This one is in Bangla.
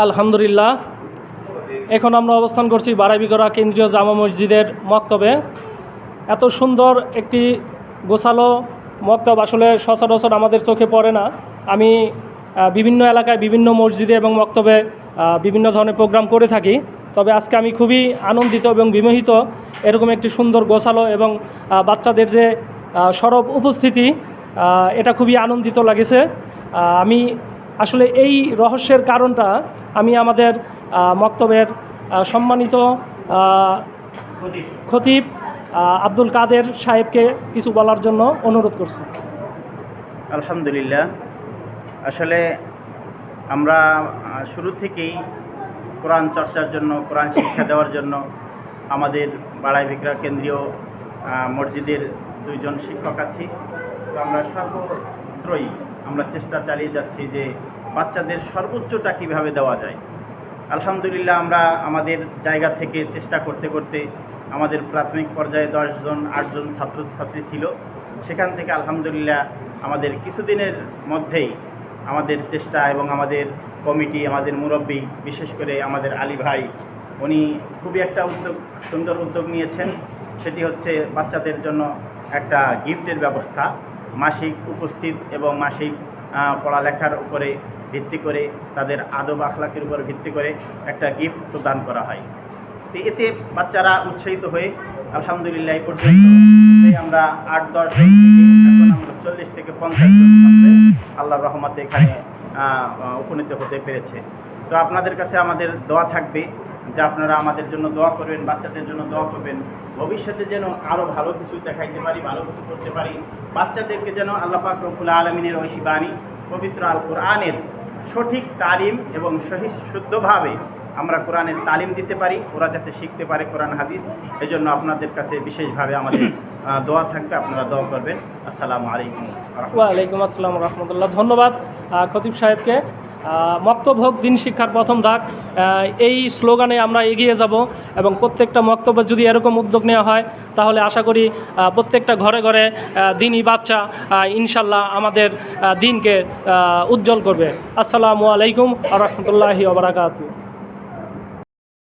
আলহামদুলিল্লাহ। এখন আমরা অবস্থান করছি বারাইবিগড়া কেন্দ্রীয় জামা মসজিদের মক্তবে। এত সুন্দর একটি গোছালো মক্তব আসলে সচরাচর আমাদের চোখে পড়ে না। আমি বিভিন্ন এলাকায় বিভিন্ন মসজিদে এবং মক্তবে বিভিন্ন ধরনের প্রোগ্রাম করে থাকি। তবে আজকে আমি খুবই আনন্দিত এবং বিমোহিত এরকম একটি সুন্দর গোছালো এবং বাচ্চাদের যে সরব উপস্থিতি এটা খুবই আনন্দিত লাগেছে। আমি আসলে এই রহস্যের কারণটা আমি আমাদের মক্তবের সম্মানিত খতিব আব্দুল কাদের সাহেবকে কিছু বলার জন্য অনুরোধ করছি। আলহামদুলিল্লাহ। আসলে আমরা শুরু থেকেই কোরআন চর্চার জন্য, কোরআন শিক্ষা দেওয়ার জন্য আমাদের বাড়াই বিকরা কেন্দ্রীয় মসজিদের দুইজন শিক্ষক আছি। তো আমরা সর্বত্রই আমরা চেষ্টা চালিয়ে যাচ্ছি যে বাচ্চাদের সর্বোচ্চটা কীভাবে দেওয়া যায়। আলহামদুলিল্লাহ আমরা আমাদের জায়গা থেকে চেষ্টা করতে করতে আমাদের প্রাথমিক পর্যায়ে দশজন, আটজন ছাত্রছাত্রী ছিল। সেখান থেকে আলহামদুলিল্লাহ আমাদের কিছুদিনের মধ্যেই আমাদের চেষ্টা এবং আমাদের কমিটি, আমাদের মুরব্বী, বিশেষ করে আমাদের আলী ভাই, উনি খুবই একটা উদ্যোগ, সুন্দর উদ্যোগ নিয়েছেন। সেটি হচ্ছে বাচ্চাদের জন্য একটা গিফটের ব্যবস্থা। মাসিক উপস্থিত এবং মাসিক পড়ালেখার উপরে ভিত্তি করে, তাদের আদব আখলাকের উপর ভিত্তি করে একটা গিফট প্রদান করা হয়। তো এতে বাচ্চারা উৎসাহিত হয়ে আলহামদুলিল্লাহ এই পর্যন্ত। আমরা আট, দশ এখন আমরা চল্লিশ থেকে পঞ্চাশ জন আল্লাহর রহমতে এখানে উপনীত হতে পেরেছে। তো আপনাদের কাছে আমাদের দোয়া থাকবে। যে আপনারা আমাদের জন্য দোয়া করবেন, বাচ্চাদের জন্য দোয়া করবেন। ভবিষ্যতে যেন আরও ভালো কিছু দেখাইতে পারি, ভালো কিছু করতে পারি। বাচ্চাদেরকে যেন আল্লাহ পাক রব্বুল আলমিনের ঐশী বাণী, পবিত্র আল কোরআনের সঠিক তালিম এবং সহি শুদ্ধভাবে আমরা কোরআনের তালিম দিতে পারি, ওরা যাতে শিখতে পারে কোরআন হাদিস। এই জন্য আপনাদের কাছে বিশেষভাবে আমাদের দোয়া থাকবে, আপনারা দোয়া করবেন। আসসালামু আলাইকুম। ওয়ালাইকুম আসসালাম রহমতুল্লাহ। ধন্যবাদ খতিব সাহেবকে। মক্তব হোক দিন শিক্ষার প্রথম ধাপ এই স্লোগানে আমরা এগিয়ে যাব এবং প্রত্যেকটা মক্তব্য যদি এরকম উদ্যোগ নেওয়া হয়, তাহলে আশা করি প্রত্যেকটা ঘরে ঘরে দিনই বাচ্চা ইনশাল্লাহ আমাদের দিনকে উজ্জ্বল করবে। আসসালামু আলাইকুম রহমতুল্লাহি ওবরাকাতু